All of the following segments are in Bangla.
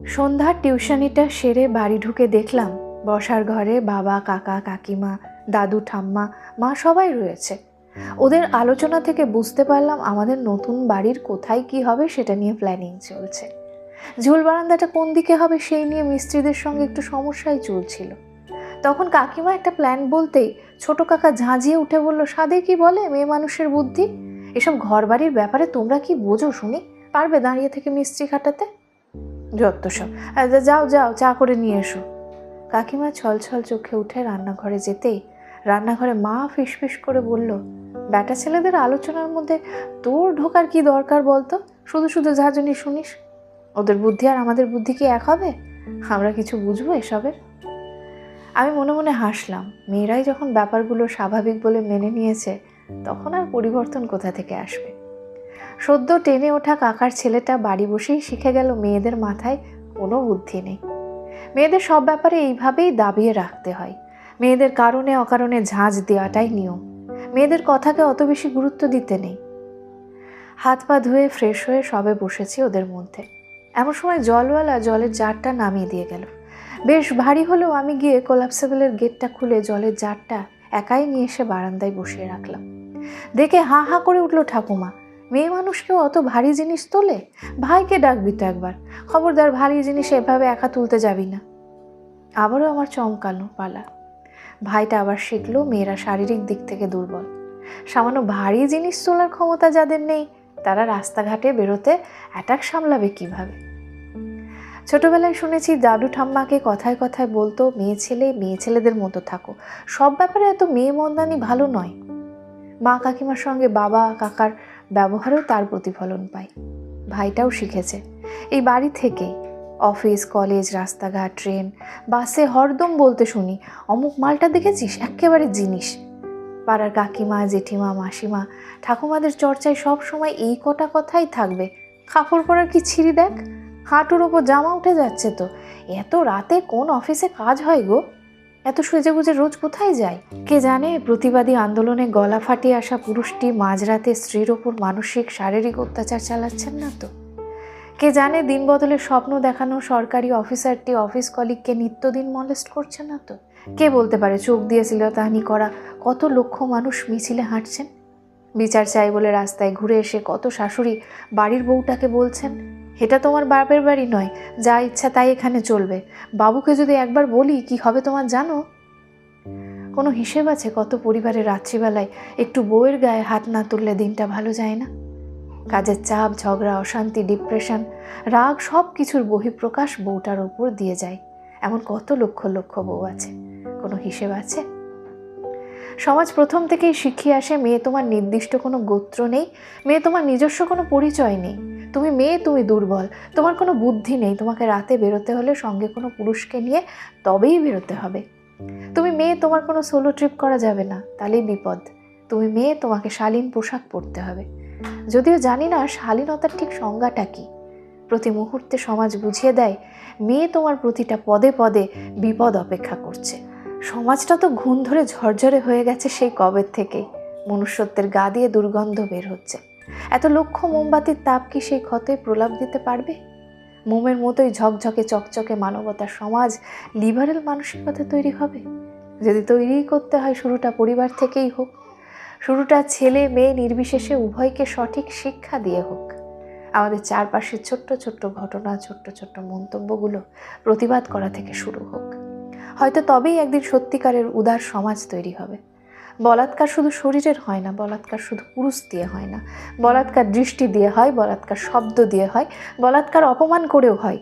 সন্ধ্যার টিউশনিটা সেরে বাড়ি ঢুকে দেখলাম, বসার ঘরে বাবা, কাকা, কাকিমা, দাদু, ঠাম্মা, মা সবাই রয়েছে। ওদের আলোচনা থেকে বুঝতে পারলাম আমাদের নতুন বাড়ির কোথায় কি হবে সেটা নিয়ে প্ল্যানিং চলছে। ঝুল বারান্দাটা কোন দিকে হবে সেই নিয়ে মিস্ত্রিদের সঙ্গে একটু সমস্যাই চলছিল। তখন কাকিমা একটা প্ল্যান বলতেই ছোট কাকা ঝাঁঝিয়ে উঠে বলল, সাদে কি বলে মেয়ে মানুষের বুদ্ধি? এসব ঘর বাড়ির ব্যাপারে তোমরা কি বোঝো শুনি? পারবে দাঁড়িয়ে থেকে মিস্ত্রি খাটাতে? যত সব আহ, যাও যাও চা করে নিয়ে এসো। কাকিমা ছল ছল চোখে উঠে রান্নাঘরে যেতেই রান্নাঘরে মা ফিসফিস করে বলল ব্যাটা ছেলেদের আলোচনার মধ্যে তোর ঢোকার কি দরকার বলতো? শুধু শুধু যা ঝাঁঝুনি শুনিস? ওদের বুদ্ধি আর আমাদের বুদ্ধি কি এক হবে? আমরা কিছু বুঝব এসবে আমি মনে মনে হাসলাম মেয়েরাই যখন ব্যাপারগুলো স্বাভাবিক বলে মেনে নিয়েছে তখন আর পরিবর্তন কোথা থেকে আসবে? সদ্য টেনে ওঠা কাকার ছেলেটা বাড়ি বসেই শিখে গেল মেয়েদের মাথায় কোনো বুদ্ধি নেই। মেয়েদের সব ব্যাপারে এইভাবেই দাবিয়ে রাখতে হয়। মেয়েদের কারণে অকারণে ঝাঁজ দেওয়াটাই নিয়ম। মেয়েদের কথাকে অত বেশি গুরুত্ব দিতে নেই। হাত পা ধুয়ে ফ্রেশ হয়ে সবে বসেছি ওদের মধ্যে। এমন সময় জলওয়ালা জলের জারটা নামিয়ে দিয়ে গেল। বেশ ভারী হলেও আমি গিয়ে কোলাপসেবলের গেটটা খুলে জলের জারটা একাই নিয়ে এসে বারান্দায় বসিয়ে রাখলাম। দেখে হাঁ হাঁ করে উঠল ঠাকুমা। মেয়ে মানুষকেও অত ভারী জিনিস তোলে? ভাইকে ডাকবি তো একবার। খবরদার ভারী জিনিস এভাবে একা তুলতে যাবি না। আবারও আমার চমকানো পালা। ভাইটা আবার শিখলো মেয়েরা শারীরিক দিক থেকে দুর্বল। সামান্য ভারী জিনিস তোলার ক্ষমতা যাদের নেই, তারা রাস্তাঘাটে বেরোতে অ্যাটাক সামলাবে কীভাবে? ছোটবেলায় শুনেছি দাদু ঠাম্মাকে কথায় কথায় বলতো, মেয়ে ছেলে, মেয়ে ছেলেদের মতো থাকো। সব ব্যাপারে এত মেয়ে মন্দানি ভালো নয়। মা কাকিমার সঙ্গে বাবা, কাকার ব্যবহারেও তার প্রতিফলন পাই ভাইটাও শিখেছে। এই বাড়ি থেকে অফিস, কলেজ, রাস্তাঘাট, ট্রেন, বাসে হরদম বলতে শুনি, অমুক মালটা দেখেছিস? একেবারে জিনিস। পাড়ার কাকিমা, জেঠিমা, মাসিমা, ঠাকুমাদের চর্চায় সব সময় এই কটা কথাই থাকবে। কাপড় পরার কি ছিঁড়ি দেখ? হাঁটুর ওপর জামা উঠে যাচ্ছে তো। এত রাতে কোন অফিসে কাজ হয় গো? এত গুজে রোজ কোথায় যায়? কে জানে প্রতিবাদী আন্দোলনে গলা ফাটিয়ে আসা পুরুষটি মাঝরাতে স্ত্রীর ওপর মানসিক, শারীরিক অত্যাচার চালাচ্ছেন না তো? কে জানে দিন বদলে স্বপ্ন দেখানো সরকারি অফিসারটি অফিস কলিগকে নিত্যদিন মলেস্ট করছে না তো? কে বলতে পারে চোখ দিয়েছিল তাহানি করা কত লক্ষ মানুষ মিছিলে হাঁটছেন? বিচার চাই বলে রাস্তায় ঘুরে এসে কত শাশুড়ি বাড়ির বউটাকে বলছেন? এটা তোমার বাপের বাড়ি নয়, যা ইচ্ছা তাই এখানে চলবে। বাবুকে যদি একবার বলি, কি হবে তোমার জানো? কোনো হিসেব আছে কত পরিবারের রাত্রিবেলায় একটু বউয়ের গায়ে হাত না তুললে দিনটা ভালো যায় না? কাজের চাপ, ঝগড়া, অশান্তি, ডিপ্রেশন, রাগ সব কিছুর বহিঃপ্রকাশ বউটার ওপর দিয়ে যায়। এমন কত লক্ষ লক্ষ বউ আছে। কোনো হিসেব আছে? সমাজ প্রথম থেকেই শিখিয়ে আসে, মেয়ে তোমার নির্দিষ্ট কোনো গোত্র নেই, মেয়ে তোমার নিজস্ব কোনো পরিচয় নেই। তুমি মেয়ে, তুমি দুর্বল। তোমার কোনো বুদ্ধি নেই। তোমাকে রাতে বেরোতে হলে সঙ্গে কোনো পুরুষকে নিয়ে তবেই বেরোতে হবে। তুমি মেয়ে, তোমার কোনো সোলো ট্রিপ করা যাবে না। তাহলেই বিপদ। তুমি মেয়ে, তোমাকে শালীন পোশাক পরতে হবে। যদিও জানি না শালীনতার ঠিক সংজ্ঞাটা কী। প্রতি মুহূর্তে সমাজ বুঝিয়ে দেয়, মেয়ে তোমার প্রতিটা পদে পদে বিপদ অপেক্ষা করছে। সমাজটা তো ঘুণ ধরে ঝরঝরে হয়ে গেছে সেই কবের থেকেই মনুষ্যত্বের গা দিয়ে দুর্গন্ধ বের হচ্ছে। এত লক্ষ মোমবাতির তাপ কি সেই ক্ষতে প্রলাপ দিতে পারবে? মোমের মতোই ঝকঝকে চকচকে মানবতার সমাজ লিবারেল মানসিকতা তৈরি হবে। যদি তৈরিই করতে হয় শুরুটা পরিবার থেকেই হোক। শুরুটা ছেলে মেয়ে নির্বিশেষে উভয়কে সঠিক শিক্ষা দিয়ে হোক। আমাদের চারপাশের ছোট্ট ছোট্ট ঘটনা, ছোট্ট ছোট্ট মন্তব্যগুলো প্রতিবাদ করা থেকে শুরু হোক। হয়তো তবেই একদিন সত্যিকারের উদার সমাজ তৈরি হবে। বলাৎকার শুধু শরীরের হয় না, বলাৎকার শুধু পুরুষ দিয়ে হয় না। বলাৎকার দৃষ্টি দিয়ে হয়, বলাৎকার শব্দ দিয়ে হয়, বলাৎকার অপমান করেও হয়।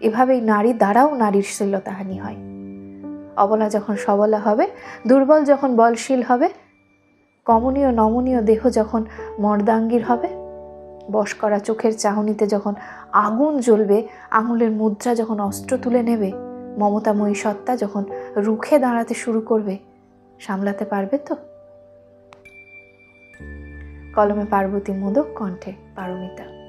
এভাবেই নারী দ্বারাও নারীর শীলতাহানি হয়। অবলা যখন সবলা হবে, দুর্বল যখন বলশীল হবে, কমনীয় নমনীয় দেহ যখন মর্দাঙ্গীর হবে, বশ করা চোখের চাহনিতে যখন আগুন জ্বলবে, আঙুলের মুদ্রা যখন অস্ত্র তুলে নেবে, মমতাময়ী সত্তা যখন রুখে দাঁড়াতে শুরু করবে সামলাতে পারবে তো? কলমে পার্বতী মোদক কণ্ঠে পারমিতা।